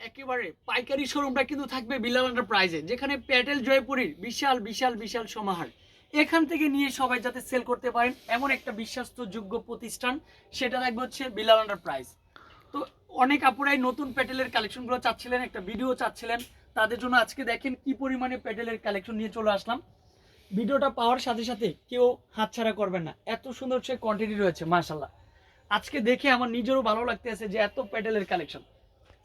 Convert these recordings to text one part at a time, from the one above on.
একেবারে পাইকারি শোরুমটা কিন্তু থাকবে বিলাল প্রাইজে যেখানে প্যাটেল জয়পুরীর বিশাল বিশাল বিশাল সমাহার। এখান থেকে নিয়ে সবাই যাতে সেল করতে পারেন, এমন একটা বিশ্বস্ত বিশ্বাসযোগ্য প্রতিষ্ঠান, সেটা থাকবে হচ্ছে বিলাল প্রাইজ তো অনেক আপুরাই নতুন প্যাটেলের কালেকশনগুলো চাচ্ছিলেন, একটা ভিডিও চাচ্ছিলেন, তাদের জন্য আজকে দেখেন কি পরিমাণে প্যাটেলের কালেকশন নিয়ে চলে আসলাম। ভিডিওটা পাওয়ার সাথে সাথে কেউ হাতছাড়া করবেন না, এত সুন্দর সে কোয়ান্টিটি রয়েছে মাশাল্লাহ আজকে দেখে আমার নিজেরও ভালো লাগতেছে যে এত প্যাটেলের কালেকশন।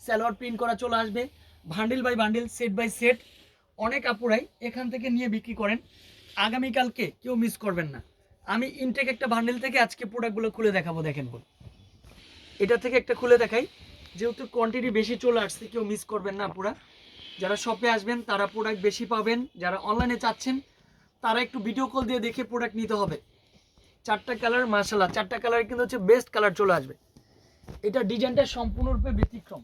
সালোয়ার প্রিন্ট করা চলে আসবে। Bundle by bundle, set by set. অনেক আপুরাই এখান থেকে নিয়ে বিক্রি করেন। আগামীকালকে কেউ মিস করবেন না। আমি ইনটেক একটা বান্ডিল থেকে আজকে প্রোডাক্টগুলো খুলে দেখাবো, দেখেন বল। এটা থেকে একটা খুলে দেখাই। যেহেতু কোয়ান্টিটি বেশি চলে আসছে, কেউ মিস করবেন না পুরা যারা শপে আসবেন, তারা প্রোডাক্ট বেশি পাবেন। যারা অনলাইনে চাচ্ছেন, তারা একটু ভিডিও কল দিয়ে দেখে প্রোডাক্ট নিতে হবে। চারটা কালার মার্শাল্লাহ চারটা কালার কিন্তু হচ্ছে বেস্ট কালার চলে আসবে। এটা ডিজাইনটা সম্পূর্ণরূপে ব্যতিক্রম।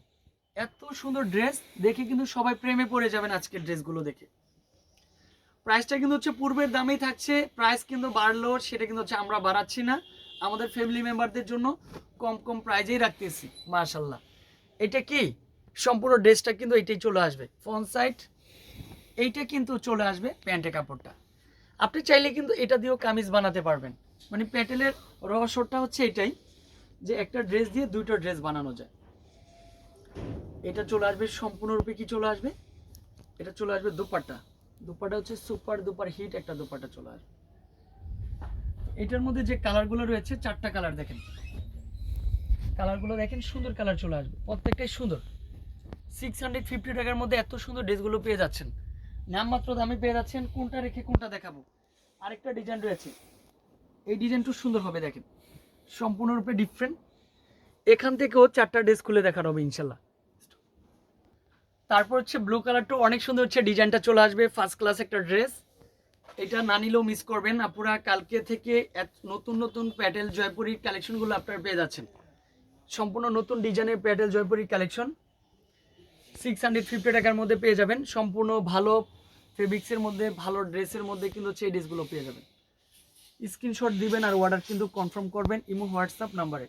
এত সুন্দর ড্রেস দেখে কিন্তু সবাই প্রেমে পড়ে যাবেন আজকের ড্রেসগুলো দেখে। প্রাইসটা কিন্তু হচ্ছে পূর্বের দামেই থাকছে প্রাইস কিন্তু বাড়লো, সেটা কিন্তু হচ্ছে আমরা বাড়াচ্ছি না, আমাদের ফ্যামিলি মেম্বারদের জন্য কম কম প্রাইজেই রাখতেছি মার্শাল্লাহ এটা কি? সম্পূর্ণ ড্রেসটা কিন্তু এটাই চলে আসবে ফ্রন্ট সাইড এইটা কিন্তু চলে আসবে প্যান্টের কাপড়টা। আপনি চাইলে কিন্তু এটা দিয়েও কামিজ বানাতে পারবেন। মানে প্যাটেলের রহস্যটা হচ্ছে এটাই, যে একটা ড্রেস দিয়ে দুইটা ড্রেস বানানো যায়। এটা চলে আসবে, সম্পূর্ণরূপে কি চলে আসবে? এটা চলে আসবে দুপাট্টা। দুপাট্টা হচ্ছে সুপার দুপার হিট একটা দুপাট্টা চলে আসবে। এটার মধ্যে যে কালারগুলো রয়েছে, চারটা কালার দেখেন। কালারগুলো দেখেন, সুন্দর কালার চলে আসবে, প্রত্যেকটাই সুন্দর। সিক্স হান্ড্রেড ফিফটি টাকার মধ্যে এত সুন্দর ড্রেসগুলো পেয়ে যাচ্ছেন। নামমাত্র দামে পেয়ে যাচ্ছেন, কোনটা রেখে কোনটা দেখাবো। আরেকটা ডিজাইন রয়েছে। এই ডিজাইনটা সুন্দর হবে, দেখেন। সম্পূর্ণরূপে ডিফারেন্ট এখান থেকেও চারটা ড্রেস খুলে দেখানো হবে, ইনশাল্লাহ। তারপর হচ্ছে ব্লু কালারটা অনেক সুন্দর হচ্ছে ডিজাইনটা চলে আসবে ফার্স্ট ক্লাস একটা ড্রেস এটা না নিলেও মিস করবেন আপনারা কালকে থেকে নতুন নতুন প্যাটেল জয়পুরি কালেকশনগুলো আপনারা পেয়ে যাচ্ছেন। সম্পূর্ণ নতুন ডিজাইনের Patel Jaipuri collection six hundred টাকার মধ্যে পেয়ে যাবেন, সম্পূর্ণ ভালো ফেব্রিক্সের মধ্যে, ভালো ড্রেসের মধ্যে কিন্তু হচ্ছে এই ড্রেসগুলো পেয়ে যাবেন। স্ক্রিনশট দিবেন আর অর্ডার কিন্তু কনফার্ম করবেন ইমো, হোয়াটসঅ্যাপ নাম্বারে।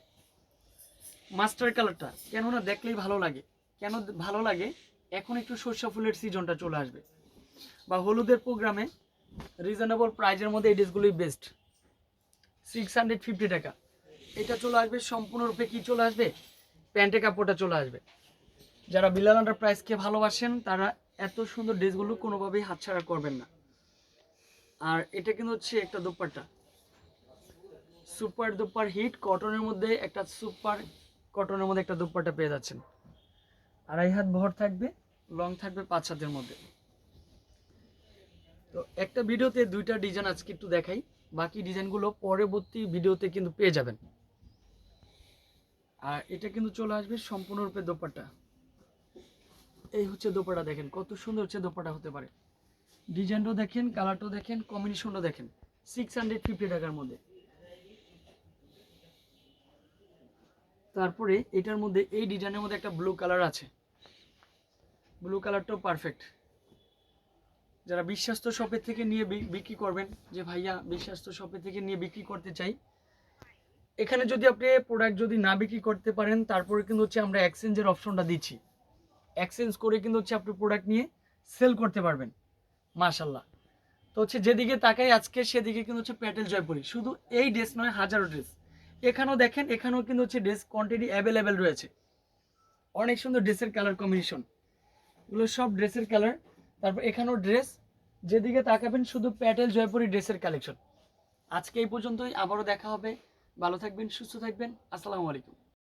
মাস্টার কালারটা কেননা দেখলেই ভালো লাগে, কেন ভালো লাগে? এখন একটু সর্ষা ফুলের সিজনটা চলে আসবে। বা হলুদের প্রোগ্রামে রিজনেবল প্রাইজের মধ্যে এই ড্রেসগুলোই বেস্ট সিক্স হান্ড্রেড ফিফটি টাকা। এটা চলে আসবে সম্পূর্ণরূপে কি চলে আসবে? প্যান্টের কাপড়টা চলে আসবে। যারা বিলাল প্রাইসকে ভালোবাসেন, তারা এত সুন্দর ড্রেসগুলো কোনোভাবেই হাতছাড়া করবেন না। আর এটা কিন্তু হচ্ছে একটা দোপাট্টা। সুপার দুপার হিট কটনের মধ্যে একটা সুপার কটনের মধ্যে একটা দুপাট্টা পেয়ে যাচ্ছেন। আড়াই হাত ভর থাকবে। লং থাকবে পাঁচ হাতের মধ্যে। তো একটা ভিডিওতে দুইটা ডিজাইন আজকে একটু দেখাই। বাকি ডিজাইনগুলো পরবর্তী ভিডিওতে কিন্তু পেয়ে যাবেন। আর এটা কিন্তু চলে আসবে সম্পূর্ণরূপে দোপাট্টা। এই হচ্ছে দোপাটা দেখেন, কত সুন্দর হচ্ছে দোপাটা হতে পারে। ডিজাইনটাও দেখেন, কালারটাও দেখেন কম্বিনেশনটাও দেখেন। সিক্স হান্ড্রেড ফিফটি টাকার মধ্যে। তারপরে এটার মধ্যে এই ডিজাইনের মধ্যে একটা ব্লু কালার আছে। ব্লু কালারটাও পারফেক্ট যারা বিশ্বাস্ত শপের থেকে নিয়ে বিক্রি করবেন, যে ভাইয়া বিশ্বাস্ত শপের থেকে নিয়ে বিক্রি করতে চাই, এখানে যদি আপনি প্রোডাক্ট যদি না বিক্রি করতে পারেন, তারপরে কিন্তু হচ্ছে আমরা এক্সচেঞ্জের অপশনটা দিচ্ছি। এক্সচেঞ্জ করে কিন্তু হচ্ছে আপনি প্রোডাক্ট নিয়ে সেল করতে পারবেন মাশাল্লাহ তো হচ্ছে যেদিকে তাকাই আজকে, সেদিকে কিন্তু হচ্ছে প্যাটেল জয় জয়পুরি শুধু এই ড্রেস নয়, হাজারো ড্রেস এখানেও দেখেন, এখানেও কিন্তু হচ্ছে ড্রেস কোয়ান্টিটি অ্যাভেলেবেল রয়েছে। অনেক সুন্দর ড্রেসের কালার কম্বিনেশন এগুলো সব ড্রেসের কালার তারপর এখানেও ড্রেস যেদিকে তাকাবেন, শুধু প্যাটেল জয়পুরি ড্রেসের কালেকশন আজকে এই পর্যন্তই। আবারও দেখা হবে। ভালো থাকবেন, সুস্থ থাকবেন। আসসালামু আলাইকুম।